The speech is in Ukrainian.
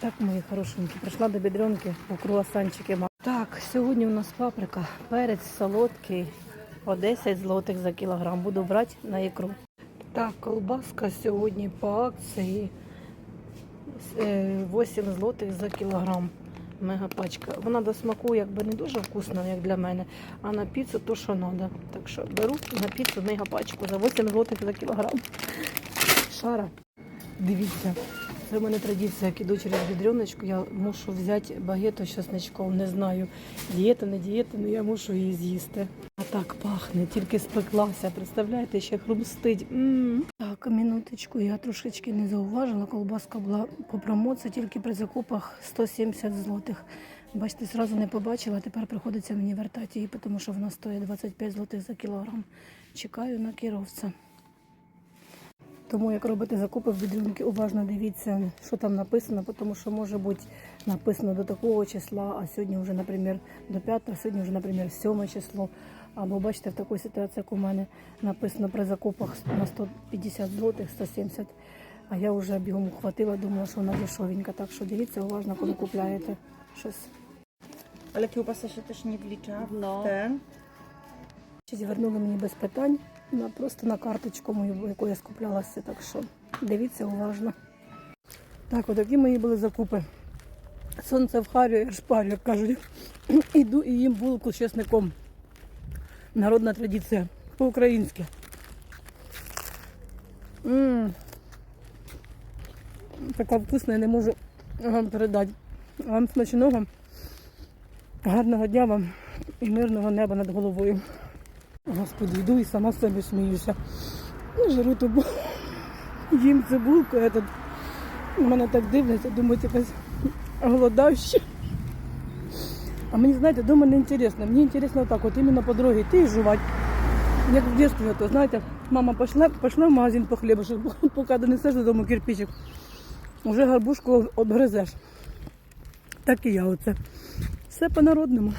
Так, мої хорошенькі, прийшла до бідренки по круасанчики. Так, сьогодні у нас паприка, перець солодкий по 10 злотих за кілограм. Буду брати на ікру. Так, колбаска сьогодні по акції е, 8 злотих за кілограм. Мега пачка. Вона до смаку якби не дуже вкусна, як для мене, а на піцу то, що треба. Так що беру на піцу мега пачку за 8 злотих за кілограм. Шара. Дивіться, це в мене традиція, як іду через бідрюночку, я мушу взяти багету з. Не знаю, дієта, не дієта, але я мушу її з'їсти. А так пахне, тільки спеклася. Представляєте, ще хрумстить. м Так, минуточку, я трошечки не зауважила. Колбаска була по промоції тільки при закупах 170 злотих. Бачите, зразу не побачила, тепер приходиться мені вертати її, тому що вона стоїть 25 злотих за кілограм. Чекаю на кіровця. Тому як робите закупи в бідрюнки, уважно дивіться, що там написано, тому що може бути написано до такого числа, а сьогодні вже, наприклад, до 5, а сьогодні вже, наприклад, 7 число. Або бачите, в такій ситуації, як у мене написано при закупах на 150 злотих, 170, а я вже бігом ухватила, думала, що вона дешевенька. Так що дивіться уважно, коли купляєте щось. Kiełbasa się też nie wlicza w No. ten. Звернули мені без питань на просто на карточку мою, яку я скуплялася. Так що дивіться уважно. Так, отакі мої були закупи. Сонце в харю, я шпарю, як кажуть. Іду і їм булку з чесником. Народна традиція. По-українськи. Така вкусна, я не можу вам передати. Вам смачного, гарного дня вам і мирного неба над головою. Господи, йду і сама собі сміюся. Ну, Жру ту бу- їм цибулку, этот. Мене так дивляться, думають, якась голодаща. А мені, знаєте, дома не інтересно. Мені інтересно так, от іменно по дорозі йти і жувати. Як в дитинстві, то знаєте, мама пішла, пішла в магазин по хлібу, щоб поки донесеш додому кирпичик, вже гарбушку обгризеш. Так і я оце. Все по-народному.